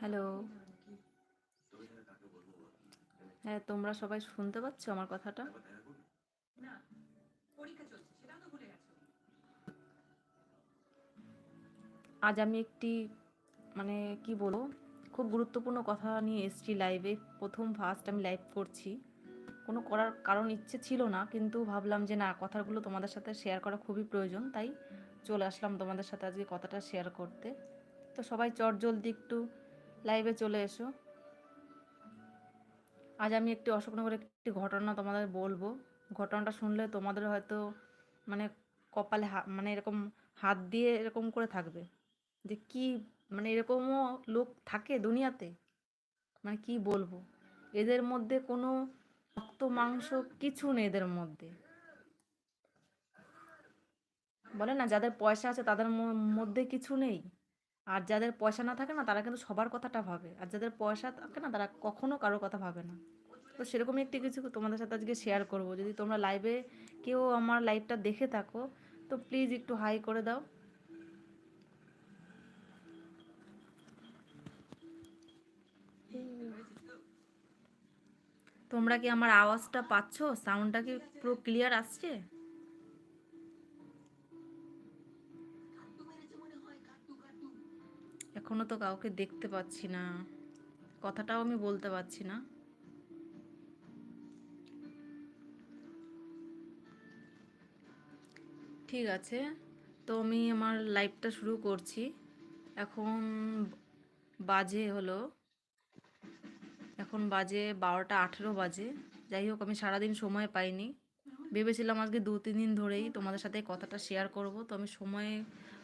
Hello হ্যাঁ তোমরা সবাই শুনতে পাচ্ছ আমার কথাটা? আজ আমি একটি মানে কি বলব খুব গুরুত্বপূর্ণ কথা নিয়ে এসেছি লাইভে প্রথম ফার্স্ট আমি লাইভ করছি। কোনো করার কারণ ইচ্ছে ছিল না কিন্তু ভাবলাম যে না কথাগুলো তোমাদের সাথে শেয়ার করা খুবই প্রয়োজন তাই চলে আসলাম তোমাদের সাথে আজকে কথাটা শেয়ার করতে। তো সবাই চট জলদি একটু লাইভে চলে এসো। আজ আমি একটি অশোকনগরের একটি ঘটনা তোমাদের বলব। ঘটনাটা শুনলে তোমাদের হয়তো মানে কপালে মানে এরকম হাত দিয়ে এরকম করে থাকবে। যে কি মানে এরকমও লোক থাকে দুনিয়াতে? মানে কি বলব? এদের মধ্যে কোনো রক্ত, মাংস কিছু নেই এদের মধ্যে। বলে না, যাদের পয়সা আছে তাদের মধ্যে কিছু নেই। আর যাদের পয়সা না থাকে না, তারা কিন্তু সবার কথাটা ভাবে। আর যাদের পয়সা থাকে না, তারা কখনো কারোর কথা ভাবে না। তো সেরকমই একটি কিছু তোমাদের সাথে আজকে শেয়ার করব। যদি তোমরা লাইভে কেউ আমার লাইভটা দেখে থাকো, তো প্লিজ একটু হাই করে দাও। তোমরা কি আমার আওয়াজটা পাচ্ছো? সাউন্ডটা কি পুরো ক্লিয়ার আসছে? এখনও তো কাউকে দেখতে পাচ্ছি না। কথাটাও আমি বলতে পারছি না। ঠিক আছে, তো আমি আমার লাইভটা শুরু করছি। এখন বাজে হলো, এখন বাজে বারোটা আঠেরো বাজে। যাই হোক, আমি সারাদিন সময় পাইনি। ভেবেছিলাম আজকে দু তিন দিন ধরেই তোমাদের সাথে কথাটা শেয়ার করব, তো আমি সময়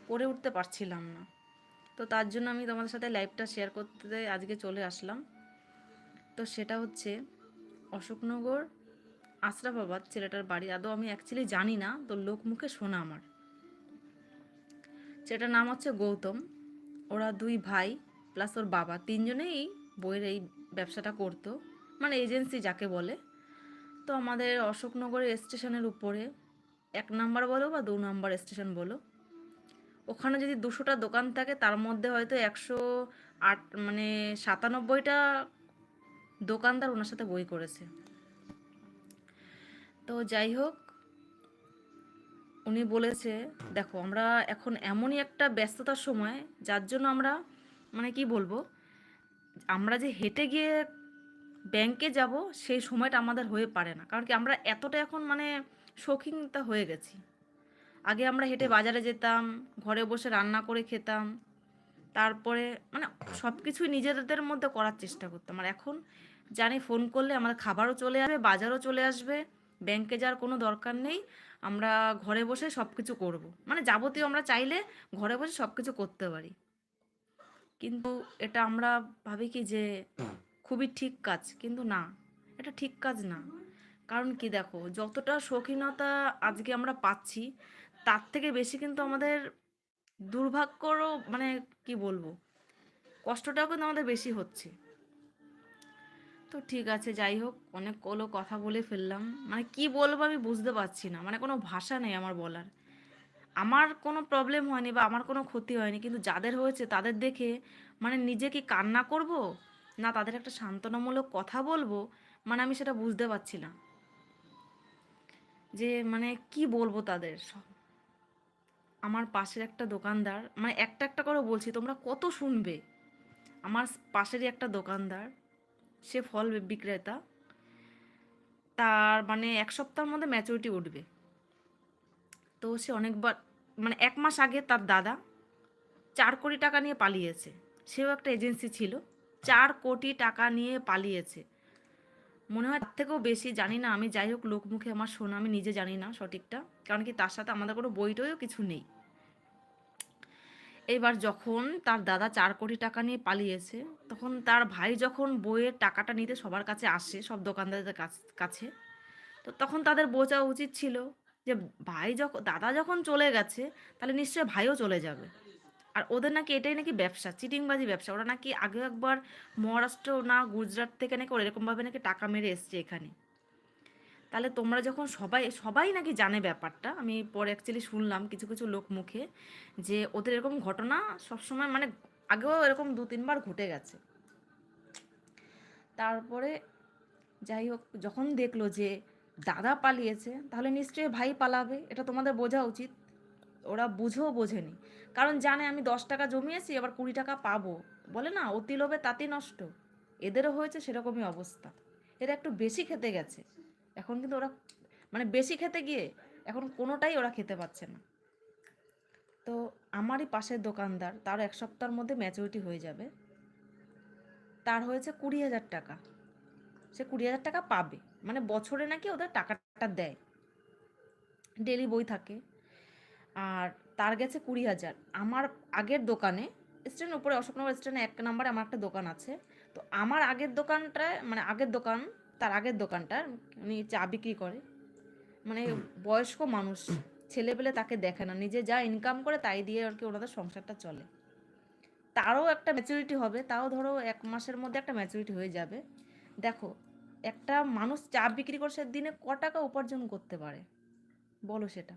করে উঠতে পারছিলাম না। তো তার জন্য আমি তোমাদের সাথে লাইভটা শেয়ার করতে আজকে চলে আসলাম। তো সেটা হচ্ছে অশোকনগর আশরাফাবাদ ছেলেটার বাড়ি। আদৌ আমি অ্যাকচুয়ালি জানি না, তো লোক মুখে শোনা আমার। ছেলেটার নাম হচ্ছে গৌতম। ওরা দুই ভাই প্লাস ওর বাবা। তিনজনেই বইয়ের এই ব্যবসাটা করতো মানে এজেন্সি যাকে বলে। তো আমাদের অশোকনগরের স্টেশনের উপরে, এক নাম্বার বলো বা দু নাম্বার স্টেশন বলো ওখানে যদি দুশোটা দোকান থাকে, তার মধ্যে হয়তো একশো আট মানে সাতানব্বইটা দোকানদার ওনার সাথে বই করেছে। তো যাই হোক, উনি বলেছে, দেখো, আমরা এখন এমনই একটা ব্যস্ততার সময়, যার জন্য আমরা মানে কি বলব, আমরা যে হেঁটে গিয়ে ব্যাংকে যাব, সেই সময়টা আমাদের হয়ে পারে না। কারণ কি আমরা এতটা এখন মানে শৌখিনতা হয়ে গেছি। আগে আমরা হেঁটে বাজারে যেতাম ঘরে বসে রান্না করে খেতাম। তারপরে মানে সব কিছুই নিজেদের মধ্যে করার চেষ্টা করতাম। আর এখন জানি ফোন করলে আমাদের খাবারও চলে আসবে বাজারও চলে আসবে। ব্যাংকে যাওয়ার কোনো দরকার নেই। আমরা ঘরে বসে সব কিছু করব। মানে যাবতীয় আমরা চাইলে ঘরে বসে সব কিছু করতে পারি। কিন্তু এটা আমরা ভাবি কি যে খুবই ঠিক কাজ কিন্তু না। এটা ঠিক কাজ না। কারণ কি দেখো যতটা শৌখিনতা আজকে আমরা পাচ্ছি তার থেকে বেশি কিন্তু আমাদের দুর্ভাগ্যরও মানে কি বলব? কষ্টটাও কিন্তু আমাদের বেশি হচ্ছে। তো ঠিক আছে, যাই হোক, অনেক কলো কথা বলে ফেললাম। মানে কি বলব আমি বুঝতে পারছি না মানে কোনো ভাষা নেই আমার বলার। আমার কোনো প্রবলেম হয়নি বা আমার কোনো ক্ষতি হয়নি, কিন্তু যাদের হয়েছে তাদের দেখে মানে নিজে কি কান্না করব? না তাদের একটা সান্ত্বনামূলক কথা বলব? মানে আমি সেটা বুঝতে পারছি না। যে মানে কি বলব তাদের আমার পাশের একটা দোকানদার মানে একটা একটা করে বলছি, তোমরা কত শুনবে? আমার পাশেরই একটা দোকানদার, সে ফল বিক্রেতা। তার মানে এক সপ্তাহের মধ্যে ম্যাচুরিটি উঠবে। তো সে অনেকবার মানে এক মাস আগে তার দাদা চার কোটি টাকা নিয়ে পালিয়েছে। সেও একটা এজেন্সি ছিল, চার কোটি টাকা নিয়ে পালিয়েছে। মনে হয় তার থেকেও বেশি জানি না। আমি যাই হোক লোকমুখে আমার শোনা, আমি নিজে জানি না সঠিকটা। কারণ কি তার সাথে আমাদের কোনো বইটইও কিছু নেই। এবার যখন তার দাদা চার কোটি টাকা নিয়ে পালিয়েছে, তখন তার ভাই যখন বইয়ের টাকাটা নিতে সবার কাছে আসে, সব দোকানদারদের কাছ- কাছে, তো তখন তাদের বোঝা উচিত ছিল যে ভাই যখন দাদা যখন চলে গেছে, তাহলে নিশ্চয়ই ভাইও চলে যাবে। আর ওদের নাকি এটাই নাকি ব্যবসা, চিটিংবাজি ব্যবসা। ওরা নাকি আগে একবার মহারাষ্ট্র না গুজরাট থেকে নাকি ওরা এরকমভাবে নাকি টাকা মেরে এসছে এখানে। তাহলে তোমরা যখন সবাই সবাই নাকি জানে ব্যাপারটা, আমি পরে অ্যাকচুয়ালি শুনলাম কিছু কিছু লোক মুখে যে ওদের এরকম ঘটনা সবসময় মানে আগেও এরকম দু, তিনবার ঘটে গেছে। তারপরে যাই হোক, যখন দেখল যে দাদা পালিয়েছে, তাহলে নিশ্চয়ই ভাই পালাবে, এটা তোমাদের বোঝা উচিত। ওরা বুঝেও বোঝেনি। কারণ জানে আমি দশ টাকা জমিয়েছি, এবার কুড়ি টাকা পাবো। বলে না, অতি লোভে তাঁতি নষ্ট। এদেরও হয়েছে সেরকমই অবস্থা। এরা একটু বেশি খেতে গেছে। এখন কিন্তু ওরা মানে বেশি খেতে গিয়ে এখন কোনোটাই ওরা খেতে পাচ্ছে না। তো আমারই পাশের দোকানদার, তার এক সপ্তাহের মধ্যে ম্যাচুরিটি হয়ে যাবে। তার হয়েছে কুড়ি হাজার টাকা। সে কুড়ি হাজার টাকা পাবে। মানে বছরে নাকি ওদের টাকাটা দেয়। ডেলি বই থাকে। আর তার গেছে কুড়ি হাজার। আমার আগের দোকানে, স্ট্যান্ড উপরে অশোকনগর স্ট্যান্ডে এক নম্বরে আমার একটা দোকান আছে। তো আমার আগের দোকানটায় মানে আগের দোকান, তার আগের দোকানটা উনি চা বিক্রি করে। মানে বয়স্ক মানুষ ছেলেপেলে তাকে দেখে না। নিজে যা ইনকাম করে তাই দিয়ে আর কি ওনাদের সংসারটা চলে। তারও একটা ম্যাচুরিটি হবে, তাও ধরো এক মাসের মধ্যে একটা ম্যাচুরিটি হয়ে যাবে। দেখো, একটা মানুষ চা বিক্রি করে সে দিনে ক টাকা উপার্জন করতে পারে? বলো সেটা।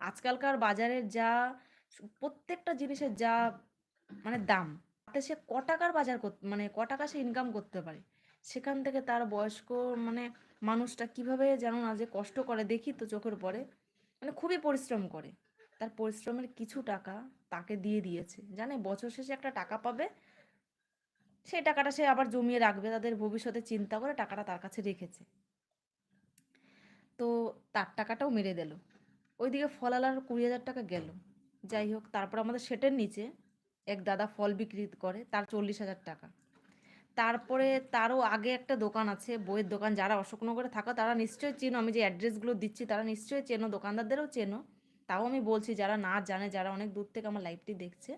আজকালকার বাজারের যা প্রত্যেকটা জিনিসের যা মানে দাম, তাতে সে ক টাকার বাজার মানে ক টাকা সে ইনকাম করতে পারে। সেখান থেকে তার বয়স্ক মানে মানুষটা কীভাবে যেন না যে কষ্ট করে দেখি তো চোখের পরে মানে খুবই পরিশ্রম করে। তার পরিশ্রমের কিছু টাকা তাকে দিয়ে দিয়েছে। জানে বছর শেষে একটা টাকা পাবে, সেই টাকাটা সে আবার জমিয়ে রাখবে, তাদের ভবিষ্যতে চিন্তা করে টাকাটা তার কাছে রেখেছে। তো তার টাকাটাও মেরে দিল। ওইদিকে ফলালার কুড়ি হাজার টাকা গেল। যাই হোক, তারপর আমাদের সেটের নিচে এক দাদা ফল বিক্রি করে, তার চল্লিশ হাজার টাকা। তারপরে তারও আগে একটা দোকান আছে, বইয়ের দোকান। যারা অশোকনগরে থাকো, তারা নিশ্চয়ই চেনো। আমি যে অ্যাড্রেসগুলো দিচ্ছি, তারা নিশ্চয়ই চেনো, দোকানদারদেরও চেনো। তাও আমি বলছি, যারা না জানে, যারা অনেক দূর থেকে আমার লাইভটি দেখছে,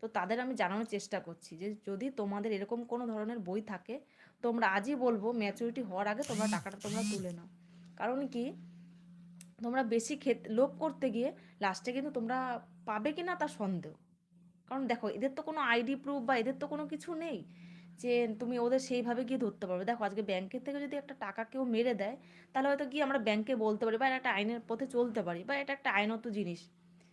তো তাদের আমি জানানোর চেষ্টা করছি যে, যদি তোমাদের এরকম কোনো ধরনের বই থাকে, তোমরা আজই বলব ম্যাচুরিটি হওয়ার আগে তোমরা টাকাটা তোমরা তুলে নাও। কারণ কি তোমরা বেশি খেতে, লোভ করতে গিয়ে লাস্টে কিন্তু তোমরা পাবে কি না তার সন্দেহ। কারণ দেখো, এদের তো কোনো আইডি প্রুফ বা এদের তো কোনো কিছু নেই যে তুমি ওদের সেইভাবে গিয়ে ধরতে পারবে। দেখো, আজকে ব্যাংকের থেকে যদি একটা টাকা কেউ মেরে দেয়, তাহলে হয়তো কি আমরা ব্যাংকে বলতে পারি বা এটা একটা আইনের পথে চলতে পারি বা এটা একটা আইনত জিনিস।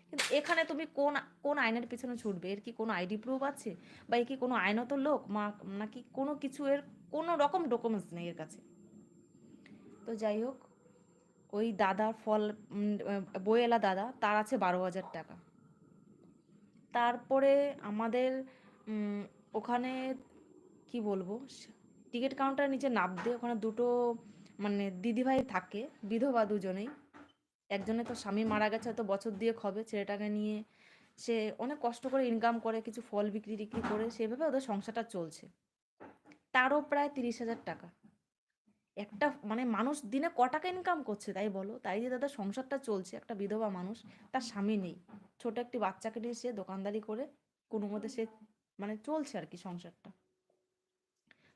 কিন্তু এখানে তুমি কোন কোন আইনের পিছনে ছুটবে? এর কি কোনো আইডি প্রুফ আছে? বা এর কি কোনো আইনত লোক? মা, নাকি কোনো কিছু এর কোনো রকম ডকুমেন্টস নেই এর কাছে? তো যাই হোক ওই দাদার ফল বইয়েলা দাদা, তার আছে বারো হাজার টাকা। তারপরে আমাদের ওখানে কি বলব, টিকিট কাউন্টারের নিচে নামতে ওখানে দুটো মানে দিদিভাই থাকে, বিধবা দুজনেই। একজনে তো স্বামী মারা গেছে, হয়তো বছর দিয়ে হবে, ছেলেটাকে নিয়ে সে অনেক কষ্ট করে ইনকাম করে, কিছু ফল বিক্রি টিক্রি করে সেভাবে ওদের সংসারটা চলছে। তারও প্রায় তিরিশ হাজার টাকা। একটা মানে মানুষ দিনে ক টাকা ইনকাম করছে, তাই বলো? তাই যে দাদা সংসারটা চলছে, একটা বিধবা মানুষ, তার স্বামী নেই। ছোট একটি বাচ্চাকে নিয়ে সে দোকানদারি করে, কোনো মতে সে মানে চলছে আর কি সংসারটা।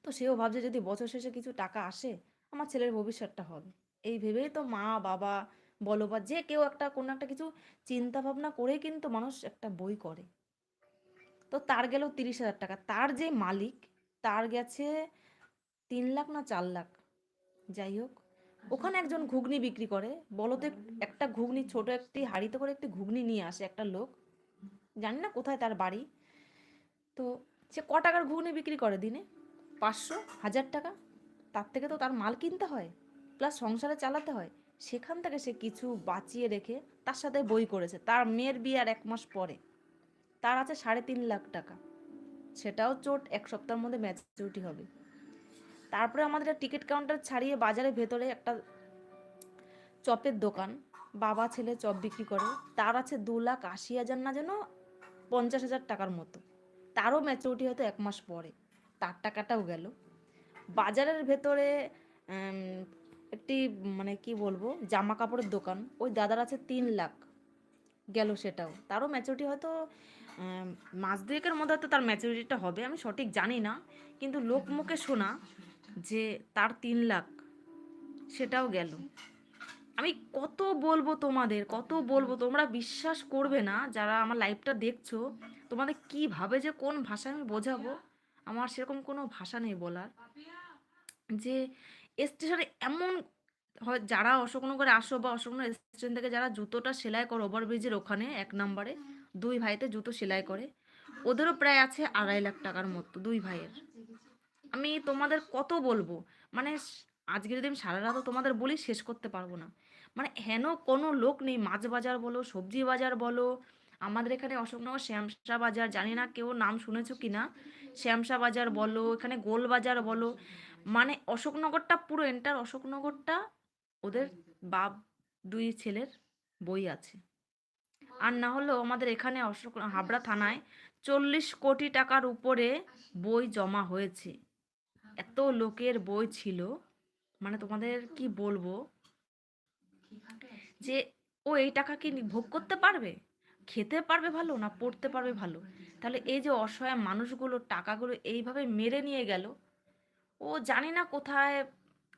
তো সেও ভাবছে যদি বছর শেষে কিছু টাকা আসে, আমার ছেলের ভবিষ্যৎটা হবে। এই ভেবেই তো মা, বাবা বলো বা যে কেউ একটা, কোনো একটা কিছু চিন্তা ভাবনা করেই কিন্তু মানুষ একটা বই করে। তো তার গেল তিরিশ হাজার টাকা। তার যে মালিক, তার গেছে তিন লাখ না চার লাখ? যাই হোক ওখানে একজন ঘুগনি বিক্রি করে। বলো তো একটা ঘুগনি ছোট একটি হাঁড়িতে করে একটি ঘুগনি নিয়ে আসে একটা লোক। জানি না কোথায় তার বাড়ি। তো সে ক টাকার ঘুগনি বিক্রি করে দিনে? পাঁচশো? হাজার টাকা? তার থেকে তো তার মাল কিনতে হয় প্লাস সংসারে চালাতে হয়। সেখান থেকে সে কিছু বাঁচিয়ে রেখে তার সাথে বই করেছে। তার মেয়ের বিয়ে আর এক মাস পরে। তার আছে সাড়ে তিন লাখ টাকা। সেটাও চোট এক সপ্তাহের মধ্যে ম্যাচুরিটি হবে। তারপরে আমাদের টিকিট কাউন্টার ছাড়িয়ে বাজারের ভেতরে একটা চপের দোকান। বাবা, ছেলে চপ বিক্রি করে। তার আছে দু লাখ আশি হাজার না যেন পঞ্চাশ হাজার টাকার মতো। তারও ম্যাচুরিটি হয়তো এক মাস পরে। তার টাকাটাও গেল। বাজারের ভেতরে একটি মানে কি বলব জামা কাপড়ের দোকান। ওই দাদার আছে তিন লাখ। গেল সেটাও। তারও ম্যাচুরিটি হয়তো মাস দুয়েকের মধ্যে হয়তো তার ম্যাচুরিটিটা হবে। আমি সঠিক জানি না। কিন্তু লোক মুখে শোনা যে তার তিন লাখ, সেটাও গেল। আমি কত বলব তোমাদের, কত বলব, তোমরা বিশ্বাস করবে না, যারা আমার লাইভটা দেখছ, তোমাদের কীভাবে যে কোন ভাষায় আমি বোঝাবো, আমার সেরকম কোনো ভাষা নেই বলার। যে স্টেশনে এমন হয়, যারা অশোকনগরে আসো বা অশোকনগর স্টেশন থেকে যারা জুতোটা সেলাই করো ওভারব্রিজের ওখানে, এক নম্বরে, দুই ভাইতে জুতো সেলাই করে, ওদেরও প্রায় আছে আড়াই লাখ টাকার মতো, দুই ভাইয়ের। আমি তোমাদের কত বলব? মানে আজকে যদি আমি সারা রাতও তোমাদের বলি শেষ করতে পারব না। মানে হেন কোনো লোক নেই, মাছ বাজার বলো, সবজি বাজার বলো, আমাদের এখানে অশোকনগর শ্যামসা বাজার, জানি না কেউ নাম শুনেছো কি না শ্যামসা বাজার বলো, এখানে গোল বাজার বলো। মানে অশোকনগরটা পুরো এন্টার অশোকনগরটা ওদের বাপ, দুই ছেলের বই আছে। আর না হলেও আমাদের এখানে অশোক, হাবড়া থানায় চল্লিশ কোটি টাকার উপরে বই জমা হয়েছে। এত লোকের বই ছিল মানে তোমাদের কি বলব? যে, ও এই টাকা কি ভোগ করতে পারবে? খেতে পারবে ভালো না পড়তে পারবে ভালো? তাহলে এই যে অসহায় মানুষগুলো টাকাগুলো এইভাবে মেরে নিয়ে গেল, ও জানি না কোথায়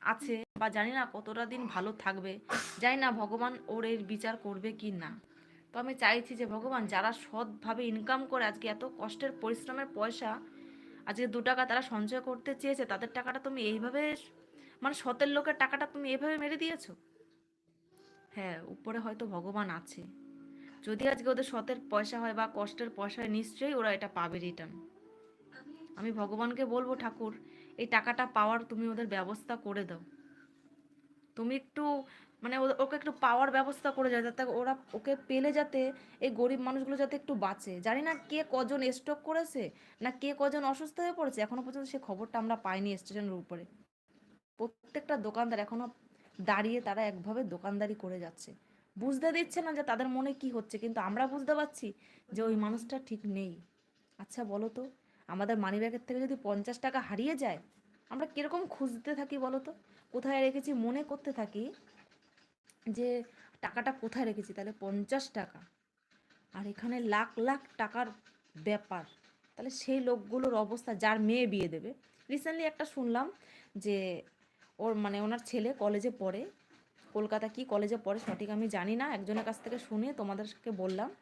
আছে বা জানি না কতটা দিন ভালো থাকবে, জানি না ভগবান ওর এর বিচার করবে কি না। তো আমি চাইছি যে ভগবান যারা সৎভাবে ইনকাম করে আজকে এত কষ্টের পরিশ্রমের পয়সা আজকে দু টাকা তারা সঞ্চয় করতে চেয়েছে, তাদের টাকাটা তুমি এইভাবে মানে সতের লোকের টাকাটা তুমি এইভাবে মেরে দিয়েছ? হ্যাঁ উপরে হয়তো ভগবান আছে। যদি আজকে ওদের সতের পয়সা হয় বা কষ্টের পয়সা হয়, নিশ্চয়ই ওরা এটা পাবে রিটার্ন আমি ভগবানকে বলব, ঠাকুর, এই টাকাটা পাওয়ার তুমি ওদের ব্যবস্থা করে দাও। তুমি একটু মানে ওকে একটু পাওয়ার ব্যবস্থা করে যায়, যাতে ওরা ওকে পেলে যাতে এই গরিব মানুষগুলো যাতে একটু বাঁচে। জানি না কে কজন স্ট্রোক করেছে, না কে কজন অসুস্থ হয়ে পড়েছে, এখনও পর্যন্ত সে খবরটা আমরা পাইনি স্টেশনের উপরে। প্রত্যেকটা দোকানদার এখনও দাঁড়িয়ে তারা একভাবে দোকানদারি করে যাচ্ছে। বুঝতে দিচ্ছে না যে তাদের মনে কি হচ্ছে, কিন্তু আমরা বুঝতে পারছি যে ওই মানুষটা ঠিক নেই। আচ্ছা বলো তো, আমাদের মানিব্যাগের থেকে যদি পঞ্চাশ টাকা হারিয়ে যায়, আমরা কীরকম খুঁজতে থাকি বলো তো? কোথায় রেখেছি, মনে করতে থাকি? যে টাকাটা কোথায় রেখেছি, তাহলে পঞ্চাশ টাকা। আর এখানে লাখ লাখ টাকার ব্যাপার। তাহলে সেই লোকগুলোর অবস্থা, যার মেয়ে বিয়ে দেবে। রিসেন্টলি একটা শুনলাম যে ওর মানে ওনার ছেলে কলেজে পড়ে। কলকাতা কি কলেজে পড়ে সঠিক আমি জানি না। একজনের কাছ থেকে শুনে তোমাদেরকে বললাম।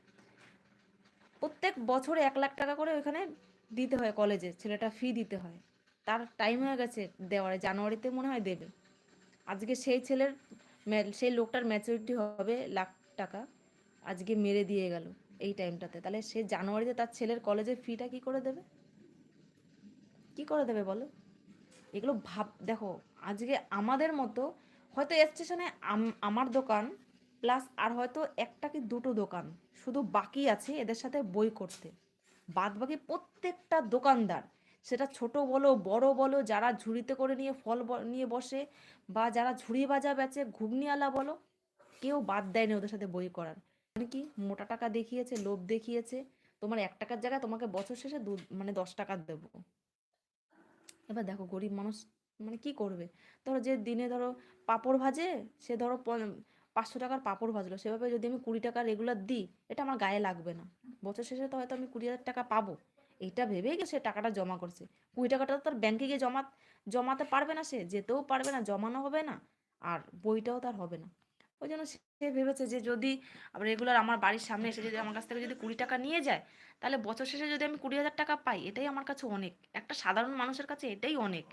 প্রত্যেক বছরে এক লাখ টাকা করে ওইখানে দিতে হয় কলেজে ছেলেটা ফি দিতে হয়। তার টাইম হয়ে গেছে দেওয়ারে। জানুয়ারিতে মনে হয় দেবে। আজকে সেই ছেলের সেই লোকটার ম্যাচুরিটি হবে লাখ টাকা। আজকে মেরে দিয়ে গেল এই টাইমটাতে তাহলে সে জানুয়ারিতে তার ছেলের কলেজের ফিটা কি করে দেবে? কি করে দেবে বলো? এগুলো ভাব, দেখো, আজকে আমাদের মতো হয়তো স্টেশনে আমার দোকান প্লাস আর হয়তো একটা কি দুটো দোকান। শুধু বাকি আছে এদের সাথে বই করতে। বাদ বাকি প্রত্যেকটা দোকানদার সেটা ছোট বলো, বড় বলো, যারা ঝুড়িতে করে নিয়ে ফল নিয়ে বসে বা যারা ঝুড়ি বাজা বেচে ঘুগনিওয়ালা বলো, কেউ বাদ দেয়নি ওদের সাথে বই করার। মানে কি, মোটা টাকা দেখিয়েছে, লোভ দেখিয়েছে, তোমার এক টাকার জায়গায় তোমাকে বছর শেষে দু মানে দশ টাকা দেবো। এবার দেখো গরিব মানুষ মানে কি করবে? ধরো যে দিনে ধরো পাঁপড় ভাজে, সে ধরো পাঁচশো টাকার পাঁপড় ভাজলো। সেভাবে যদি আমি কুড়ি টাকা রেগুলার দিই, এটা আমার গায়ে লাগবে না। বছর শেষে তো হয়তো আমি কুড়ি হাজার টাকা পাবো। এইটা ভেবে সে টাকাটা জমা করছে। কুড়ি টাকাটা তো তার ব্যাংকে গিয়ে জমা জমাতে পারবে না সে, যেতেও পারবে না, জমানো হবে না, আর বইটাও তার হবে না। ওই জন্য সে ভেবেছে যে যদি রেগুলার আমার বাড়ির সামনে এসে যদি আমার কাছ থেকে যদি কুড়ি টাকা নিয়ে যায়, তাহলে বছর শেষে যদি আমি কুড়ি হাজার টাকা পাই, এটাই আমার কাছে অনেক। একটা সাধারণ মানুষের কাছে এটাই অনেক।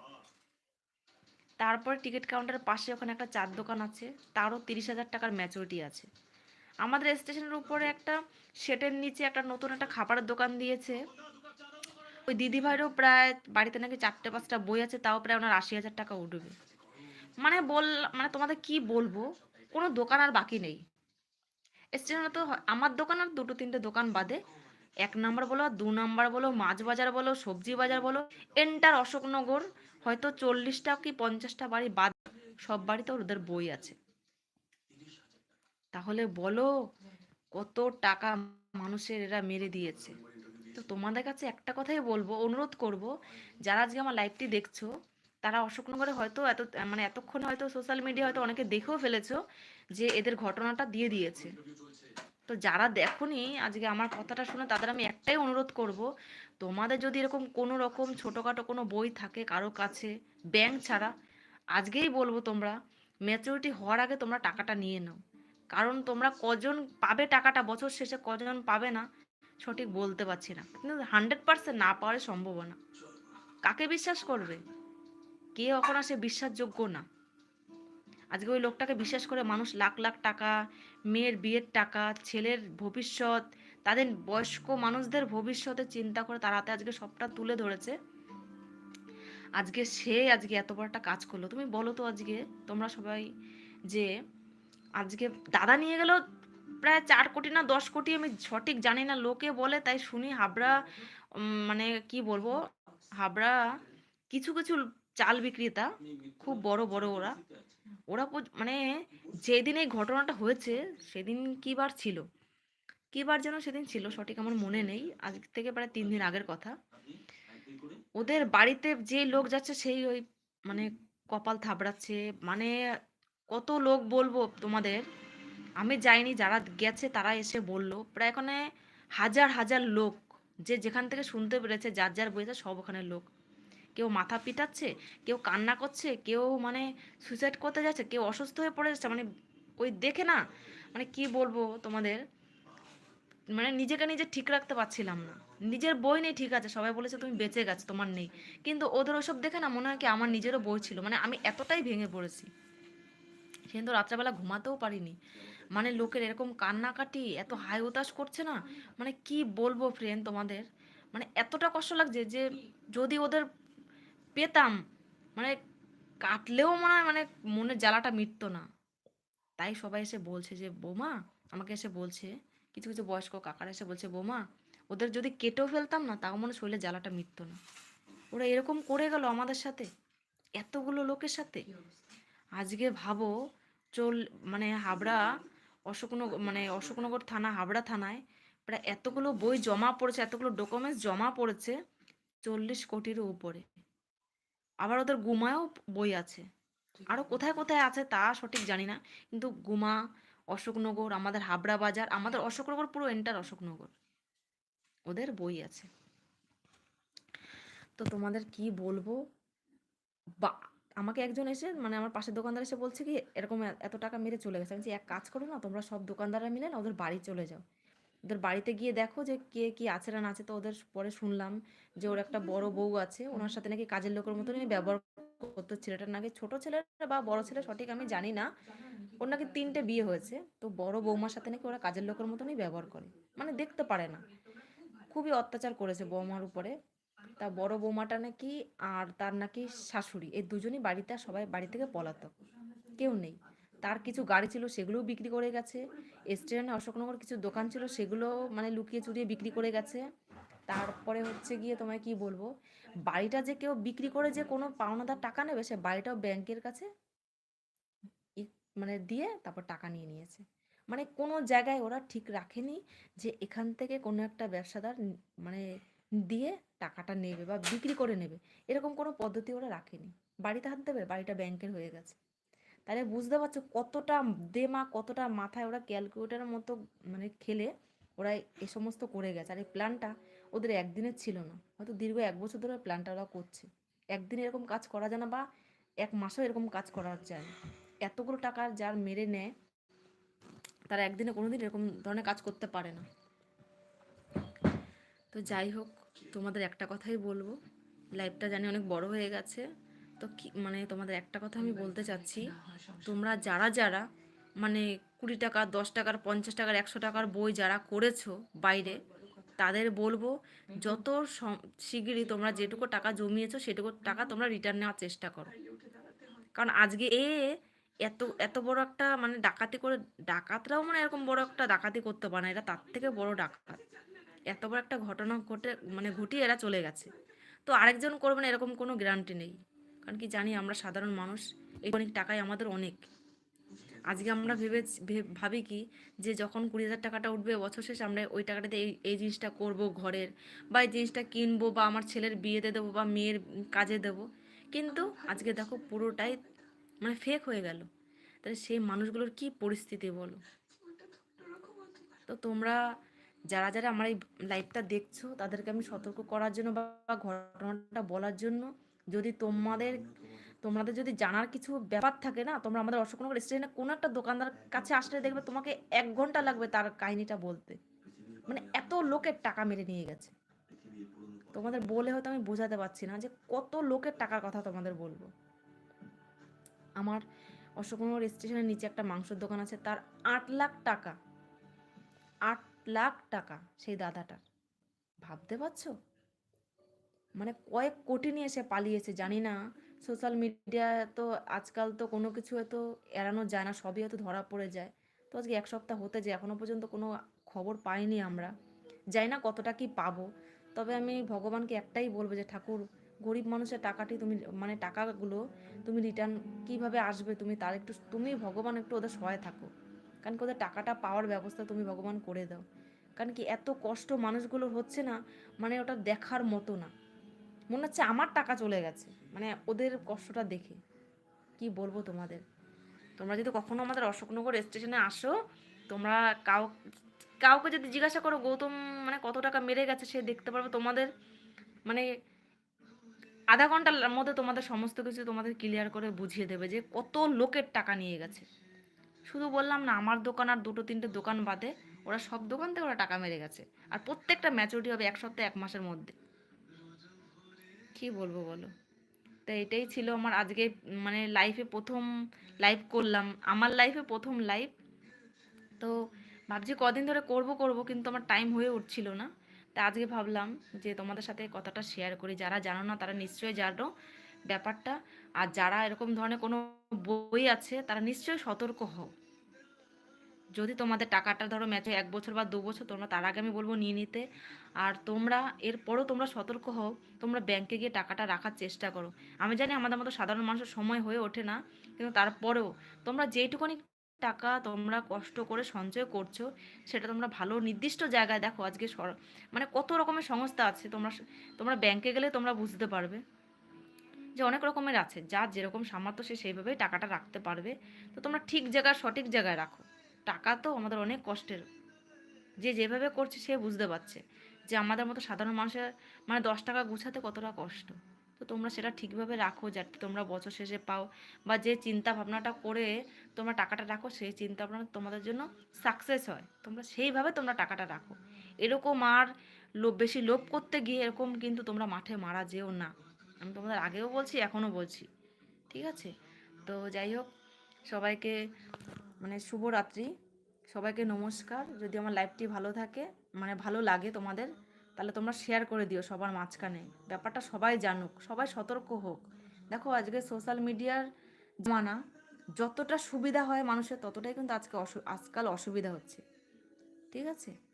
তারপরে টিকিট কাউন্টারের পাশে ওখানে একটা চার দোকান আছে, তারও তিরিশ হাজার টাকার ম্যাচুরিটি আছে। আমাদের স্টেশনের উপরে একটা শেটের নিচে একটা নতুন একটা খাবারের দোকান দিয়েছে। ওই দিদিভাইরও প্রায় বাড়িতে নাকি চারটে, পাঁচটা বই আছে, তাও প্রায় ওনার আশি হাজার টাকা উঠবে। মানে বল মানে তোমাদের কি বলব? কোনো দোকান আর বাকি নেই। স্টেশনে তো, আমার দোকান আর দুটো, তিনটে দোকান বাদে। এক নাম্বার বলো দু নাম্বার বলো, মাছ বাজার বলো, সবজি বাজার বলো, এন্টার অশোকনগর, হয়তো চল্লিশটা কি পঞ্চাশটা বাড়ি বাদ, সব বাড়িতে ওদের বই আছে। তাহলে বলো, কত টাকা মানুষের এরা মেরে দিয়েছে। তো তোমাদের কাছে একটা কথাই বলব, অনুরোধ করব, যারা আজকে আমার লাইভটি দেখছ, তারা অশোকনগরে হয়তো এত মানে এতক্ষণ হয়তো সোশ্যাল মিডিয়া হয়তো অনেকে দেখেও ফেলেছো যে এদের ঘটনাটা দিয়ে দিয়েছে। তো যারা দেখোনি, আজকে আমার কথাটা শুনে তাদের আমি একটাই অনুরোধ করব, তোমাদের যদি এরকম কোনো রকম ছোটোখাটো কোনো বই থাকে কারও কাছে ব্যাংক ছাড়া, আজকেই বলব তোমরা ম্যাচুরিটি হওয়ার আগে তোমরা টাকাটা নিয়ে নাও। কারণ তোমরা কজন পাবে টাকাটা, বছর শেষে কজন পাবে না সঠিক বলতে পারছি না। কিন্তু হান্ড্রেড পার্সেন্ট না পাওয়ার সম্ভাবনা। কাকে বিশ্বাস করবে? কে কখনো সে বিশ্বাসযোগ্য না? আজকে ওই লোকটাকে বিশ্বাস করে মানুষ লাখ লাখ টাকা, মেয়ের বিয়ের টাকা, ছেলের ভবিষ্যৎ, তাদের বয়স্ক মানুষদের ভবিষ্যতে চিন্তা করে তার হাতে আজকে সবটা তুলে ধরেছে। আজকে সে আজকে এত বড় একটা কাজ করল। তুমি বলো তো আজকে, তোমরা সবাই যে আজকে দাদা নিয়ে গেল প্রায় চার কোটি না দশ কোটি আমি সঠিক জানি না, লোকে বলে তাই শুনি হাবড়া মানে কি বলব, হাবড়া কিছু কিছু চাল বিক্রেতা, খুব বড় বড় ওরা। ওরা মানে যেদিন এই ঘটনাটা হয়েছে সেদিন কি বার ছিল? কি বার যেন সেদিন ছিল সঠিক আমার মনে নেই, আজ থেকে প্রায় তিন দিন আগের কথা। ওদের বাড়িতে যে লোক যাচ্ছে সেই ওই মানে কপাল থাবড়াচ্ছে মানে কত লোক বলব তোমাদের আমি যাইনি, যারা গেছে তারা এসে বলল। প্রায় এখানে হাজার হাজার লোক, যে যেখান থেকে শুনতে পেরেছে, যার যার বইছে সব ওখানে লোক। কেউ মাথা পিটাচ্ছে, কেউ কান্না করছে, কেউ মানে সুইসাইড করতে যাচ্ছে, কেউ অসুস্থ হয়ে পড়ে যাচ্ছে মানে ওই দেখে না মানে কি বলব তোমাদের? মানে নিজেকে নিজে ঠিক রাখতে পারছিলাম না। নিজের বই নেই ঠিক আছে, সবাই বলেছে তুমি বেঁচে গেছো, তোমার নেই। কিন্তু ওদের ওসব দেখে না মনে হয় কি আমার নিজেরও বই ছিল মানে আমি এতটাই ভেঙে পড়েছি। সেদিন তো রাত্রেবেলা ঘুমাতেও পারিনি। মানে লোকের এরকম কান্নাকাটি, এত হাই হতাশ করছে না? মানে কি বলব ফ্রেন্ড তোমাদের? মানে এতটা কষ্ট লাগছে যে যদি ওদের পেতাম মানে কাটলেও মনে হয় মানে মনের জ্বালাটা মিটতো না। তাই সবাই এসে বলছে যে, বোমা, আমাকে এসে বলছে। কিছু কিছু বয়স্ক কাকারা এসে বলছে, বোমা, ওদের যদি কেটেও ফেলতাম না, তাও মনে শরীরে জ্বালাটা মিটতো না। ওরা এরকম করে গেল আমাদের সাথে, এতগুলো লোকের সাথে। আজকে ভাবো, চল মানে হাবড়া অশোকনগর মানে অশোকনগর। থানা হাবড়া থানায় প্রায় এতগুলো বই জমা পড়েছে এতগুলো ডকুমেন্টস জমা পড়েছে চল্লিশ কোটিরও উপরে। আবার ওদের গুমায়ও বই আছে। আরও কোথায় কোথায় আছে তা সঠিক জানি না কিন্তু গুমা অশোকনগর আমাদের হাবড়া বাজার আমাদের অশোকনগর পুরো এন্টার অশোকনগর। ওদের বই আছে। তো তোমাদের কি বলব? বা আমাকে একজন এসে মানে আমার পাশের দোকানদার এসে বলছে কি, এরকম এত টাকা মেরে চলে গেছে। আমি এক কাজ করো না, তোমরা সব দোকানদাররা মিলে না ওদের বাড়ি চলে যাও। ওদের বাড়িতে গিয়ে দেখো যে কে কি আছে না না আছে। তো ওদের পরে শুনলাম যে ওর একটা বড় বউ আছে, ওনার সাথে নাকি কাজের লোকের মতনই ব্যবহার করতো। ছেলেটার নাকি ছোট ছেলে বা বড় ছেলে সঠিক আমি জানি না। ওর নাকি তিনটে বিয়ে হয়েছে। তো বড় বৌমার সাথে নাকি ওরা কাজের লোকের মতনই ব্যবহার করে। মানে দেখতে পারে না। খুবই অত্যাচার করেছে বৌমার উপরে। তা বড় বৌমাটা নাকি আর তার নাকি শাশুড়ি। এই দুজনই বাড়িতে, সবাই বাড়ি থেকে পলাতক। কেউ নেই। তার কিছু গাড়ি ছিল, সেগুলোও বিক্রি করে গেছে। স্টেশনে অশোকনগর কিছু দোকান ছিল সেগুলো মানে লুকিয়ে চুরিয়ে বিক্রি করে গেছে। তারপরে হচ্ছে গিয়ে তোমায় কি বলব? বাড়িটা যে কেউ বিক্রি করে যে কোনো পাওনাদার টাকা নেবে, সে বাড়িটাও ব্যাংকের কাছে মানে দিয়ে তারপর টাকা নিয়ে নিয়েছে। মানে কোনো জায়গায় ওরা ঠিক রাখেনি যে এখান থেকে কোনো একটা ব্যবসাদার মানে দিয়ে টাকাটা নেবে বা বিক্রি করে নেবে। এরকম কোনো পদ্ধতি ওরা রাখেনি। বাড়িতে হাত দেবে, বাড়িটা ব্যাংকের হয়ে গেছে। তাহলে বুঝতে পারছ কতটা দেমা, কতটা মাথায় ওরা ক্যালকুলেটারের মতো মানে খেলে ওরা এ সমস্ত করে গেছে। আর এই প্ল্যানটা ওদের একদিনের ছিল না। হয়তো দীর্ঘ এক বছর ধরে প্ল্যানটা ওরা করছে। একদিন এরকম কাজ করা যায় না বা এক মাসেও এরকম কাজ করা যায় না। এতগুলো টাকা যার মেরে নেয়, তারা একদিনে কোনোদিন এরকম ধরনের কাজ করতে পারে না। তো যাই হোক তোমাদের একটা কথাই বলব লাইফটা জানি অনেক বড় হয়ে গেছে। তো কি মানে তোমাদের একটা কথা আমি বলতে চাচ্ছি, তোমরা যারা যারা মানে কুড়ি টাকা, দশ টাকার, পঞ্চাশ টাকার, একশো টাকার বই যারা করেছ বাইরে, তাদের বলব যত শিগগিরই তোমরা যেটুকু টাকা জমিয়েছো সেটুকু টাকা তোমরা রিটার্ন নেওয়ার চেষ্টা করো। কারণ আজকে এ এত এত বড় একটা মানে ডাকাতি করে, ডাকাতরাও মানে এরকম বড় একটা ডাকাতি করতে পারে না এটা তার থেকে বড় ডাকাত। এত বড় একটা ঘটনা ঘটে মানে ঘটিয়ে এরা চলে গেছে। তো আরেকজন করবে না, এরকম কোনো গ্যারান্টি নেই। কারণ কি জানি, আমরা সাধারণ মানুষ, এই অনেক টাকাই আমাদের অনেক। আজকে আমরা ভেবে ভাবি কি যে যখন কুড়ি হাজার টাকাটা উঠবে, বছর শেষে আমরা ওই টাকাটাতে এই এই জিনিসটা করব ঘরের, বা এই জিনিসটা কিনবো, বা আমার ছেলের বিয়েতে দেবো, বা মেয়ের কাজে দেবো। কিন্তু আজকে দেখো পুরোটাই মানে ফেক হয়ে গেল। তাহলে সেই মানুষগুলোর কি পরিস্থিতি বলো? তো তোমরা যারা যারা আমার এই লাইভটা দেখছ, তাদেরকে আমি সতর্ক করার জন্য বা ঘটনাটা বলার জন্য যদি তোমাদের তোমাদের যদি জানার কিছু ব্যাপার থাকে না, তোমরা আমাদের অশোকনগর স্টেশনে কোনো একটা দোকানদার কাছে আসলে দেখবে তোমাকে এক ঘণ্টা লাগবে তার কাহিনীটা বলতে। মানে এত লোকের টাকা মেরে নিয়ে গেছে। তোমাদের বলে হয়তো আমি বোঝাতে পারছি না যে কত লোকের টাকার কথা তোমাদের বলব। আমার অশোকনগর স্টেশনের নিচে একটা মাংসের দোকান আছে, তার আট লাখ টাকা। আট লাখ টাকা সেই দাদাটার। ভাবতে পারছ? মানে কয়েক কোটি নিয়ে সে পালিয়েছে, জানি না। সোশ্যাল মিডিয়া তো আজকাল তো কোনো কিছু হয়তো এড়ানো যায় না, সবই হয়তো ধরা পড়ে যায়। তো আজকে এক সপ্তাহ হতে যায়, এখনও পর্যন্ত কোনো খবর পাইনি আমরা। জানি না কতটা কি পাবো। তবে আমি ভগবানকে একটাই বলব যে, ঠাকুর, গরিব মানুষের টাকাটি তুমি মানে টাকাগুলো তুমি রিটার্ন কীভাবে আসবে? তুমি তার একটু, তুমি ভগবান একটু ওদের সহায় থাকো। কারণ কি ওদের টাকাটা পাওয়ার ব্যবস্থা তুমি ভগবান করে দাও। কারণ কি এত কষ্ট মানুষগুলোর হচ্ছে না মানে ওটা দেখার মতো না। মনে হচ্ছে আমার টাকা চলে গেছে মানে ওদের কষ্টটা দেখে। কি বলব তোমাদের? তোমরা যদি কখনো আমাদের অশোকনগর স্টেশনে আসো, তোমরা কাউ, কাউকে যদি জিজ্ঞাসা করো, গৌতম মানে কত টাকা মেরে গেছে? সে দেখতে পারবে তোমাদের মানে আধা ঘণ্টার মধ্যে তোমাদের সমস্ত কিছু তোমাদের ক্লিয়ার করে বুঝিয়ে দেবে যে কত লোকের টাকা নিয়ে গেছে। শুধু বললাম না, আমার দোকান আর দুটো তিনটে দোকান বাদে ওরা সব দোকান থেকে ওরা টাকা মেরে গেছে। আর প্রত্যেকটা ম্যাচুরিটি হবে এক সপ্তাহ এক মাসের মধ্যে। কি বলব বলো? তো এটাই ছিল আমার আজকে মানে লাইফে প্রথম লাইভ করলাম। আমার লাইফে প্রথম লাইভ তো ভাবছি কদিন ধরে করব করব, কিন্তু আমার টাইম হয়ে উঠছিল না। তা আজকে ভাবলাম যে তোমাদের সাথে কথাটা শেয়ার করি। যারা জানো না, তারা নিশ্চয়ই জানো। ব্যাপারটা। আর যারা এরকম ধরনের কোনো বই আছে, তারা নিশ্চয়ই সতর্ক হও। যদি তোমাদের টাকাটা ধরো ম্যাচে এক বছর বা দু বছর, তোমরা তার আগে আমি বলব নিয়ে নিতে। আর তোমরা, এরপরও তোমরা সতর্ক হও, তোমরা ব্যাংকে গিয়ে টাকাটা রাখার চেষ্টা করো। আমি জানি আমাদের মতো সাধারণ মানুষের সময় হয়ে ওঠে না, কিন্তু তারপরেও তোমরা যেইটুকুনি টাকা তোমরা কষ্ট করে সঞ্চয় করছ, সেটা তোমরা ভালো নির্দিষ্ট জায়গায় দেখো। আজকে মানে কত রকমের সংস্থা আছে, তোমরা তোমরা ব্যাংকে গেলে তোমরা বুঝতে পারবে। যে অনেক রকমের আছে যার যেরকম সামর্থ্য সে সেইভাবেই টাকাটা রাখতে পারবে। তো তোমরা ঠিক জায়গায়, সঠিক জায়গায় রাখো। টাকা তো আমাদের অনেক কষ্টের। যে যেভাবে করছে সে বুঝতে পারছে যে আমাদের মতো সাধারণ মানুষের মানে দশ টাকা গুছাতে কতটা কষ্ট। তো তোমরা সেটা ঠিকভাবে রাখো যাতে তোমরা বছর শেষে পাও বা যে চিন্তা ভাবনাটা করে তোমরা টাকাটা রাখো, সেই চিন্তা ভাবনা তোমাদের জন্য সাকসেস হয়। তোমরা সেইভাবে তোমরা টাকাটা রাখো। এরকম আর লোভ বেশি লোভ করতে গিয়ে এরকম কিন্তু তোমরা মাঠে মারা যেও না। আমি তোমাদের আগেও বলছি, এখনও বলছি। ঠিক আছে? তো যাই হোক, সবাইকে মানে শুভরাত্রি। সবাইকে নমস্কার। যদি আমার লাইফটি ভালো থাকে মানে ভালো লাগে তোমাদের, তাহলে তোমরা শেয়ার করে দিও সবার মাঝখানে। ব্যাপারটা সবাই জানুক, সবাই সতর্ক হোক। দেখো, আজকে সোশ্যাল মিডিয়ার জমানা যতটা সুবিধা হয় মানুষের, ততটাই কিন্তু আজকে আজকাল অসুবিধা হচ্ছে। ঠিক আছে?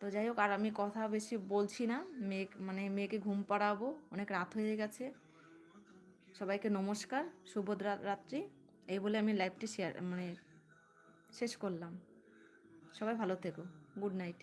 তো যাই হোক, আর আমি কথা বেশি বলছি না। মেয়ে মানে মেয়েকে ঘুম পাড়াবো, অনেক রাত হয়ে গেছে। সবাইকে নমস্কার, শুভ রাত্রি। এই বলে আমি লাইভটি শেয়ার মানে শেষ করলাম। সবাই ভালো থেকো। Good night